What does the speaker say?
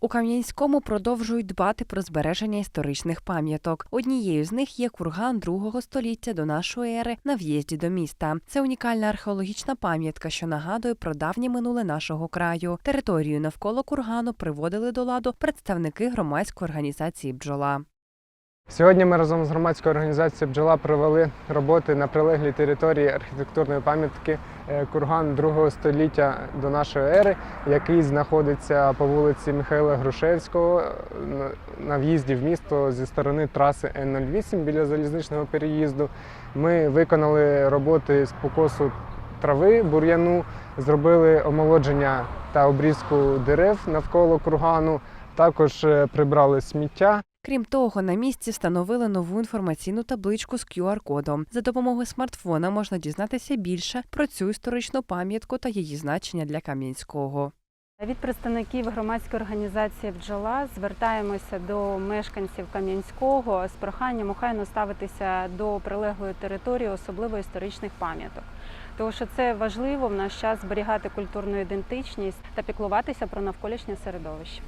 У Кам'янському продовжують дбати про збереження історичних пам'яток. Однією з них є курган другого століття до нашої ери на в'їзді до міста. Це унікальна археологічна пам'ятка, що нагадує про давнє минуле нашого краю. Територію навколо кургану приводили до ладу представники громадської організації Бджола. Сьогодні ми разом з громадською організацією Бджола провели роботи на прилеглій території архітектурної пам'ятки е, курган другого століття до нашої ери, який знаходиться по вулиці Михайла Грушевського е, на- в'їзді в місто зі сторони траси Н-08 біля залізничного переїзду. Ми виконали роботи з покосу трави, бур'яну, зробили омолодження та обрізку дерев навколо кургану. Також е, прибрали сміття. Крім того, на місці встановили нову інформаційну табличку з QR-кодом. За допомогою смартфона можна дізнатися більше про цю історичну пам'ятку та її значення для Кам'янського. Від представників громадської організації Бджола звертаємося до мешканців Кам'янського з проханням охайно ставитися до прилеглої території, особливо історичних пам'яток. Тому що це важливо в наш час зберігати культурну ідентичність та піклуватися про навколишнє середовище.